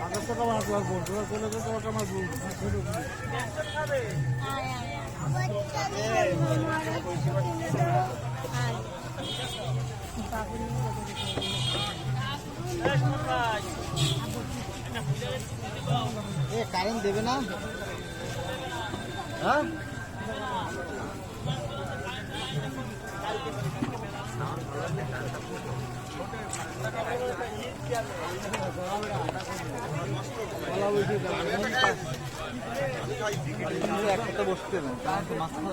হাজার টাকা মাছ লাগবো তোরা কোলে তো টাকা মাছ এ কারেন্ট দেবে না? হ্যাঁ? বসতে না তো মাছ না।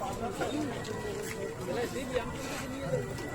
Và khi 便